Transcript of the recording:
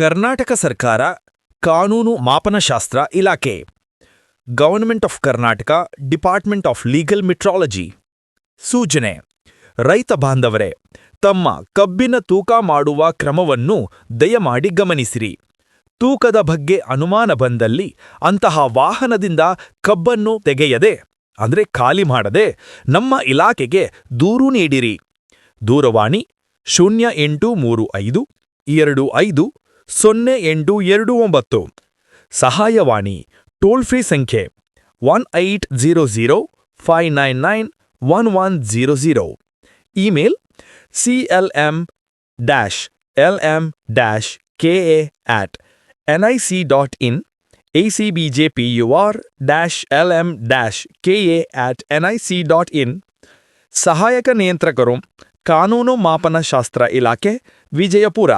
ಕರ್ನಾಟಕ ಸರ್ಕಾರ ಕಾನೂನು ಮಾಪನಶಾಸ್ತ್ರ ಇಲಾಖೆ, government of Karnataka, department of legal metrology. ಸೂಚನೆ, ರೈತ ಬಾಂಧವರೇ, ತಮ್ಮ ಕಬ್ಬಿನ ತೂಕ ಮಾಡುವ ಕ್ರಮವನ್ನು ದಯಮಾಡಿ ಗಮನಿಸಿರಿ. ತೂಕದ ಬಗ್ಗೆ ಅನುಮಾನ ಬಂದಲ್ಲಿ ಅಂತಹ ವಾಹನದಿಂದ ಕಬ್ಬನ್ನು ತೆಗೆಯದೆ, ಅಂದರೆ ಖಾಲಿ ಮಾಡದೆ ನಮ್ಮ ಇಲಾಖೆಗೆ ದೂರು ನೀಡಿರಿ. ದೂರವಾಣಿ, ಶೂನ್ಯ ಎಂಟು ಮೂರು ಐದು, ಎರಡು ಐದು ಸೊನ್ನೆ ಎಂಟು ಎರಡು ಒಂಬತ್ತು. ಸಹಾಯವಾಣಿ, ಟೋಲ್ ಫ್ರೀ ಸಂಖ್ಯೆ, one eight zero zero five nine nine one one zero zero email C L M dash L M dash K A at N I C dot in A C B J P U R dash L M dash K A at N I C dot in ಸಹಾಯಕ ನಿಯಂತ್ರಕರು, ಕಾನೂನು ಮಾಪನಶಾಸ್ತ್ರ ಇಲಾಖೆ, ವಿಜಯಪುರ.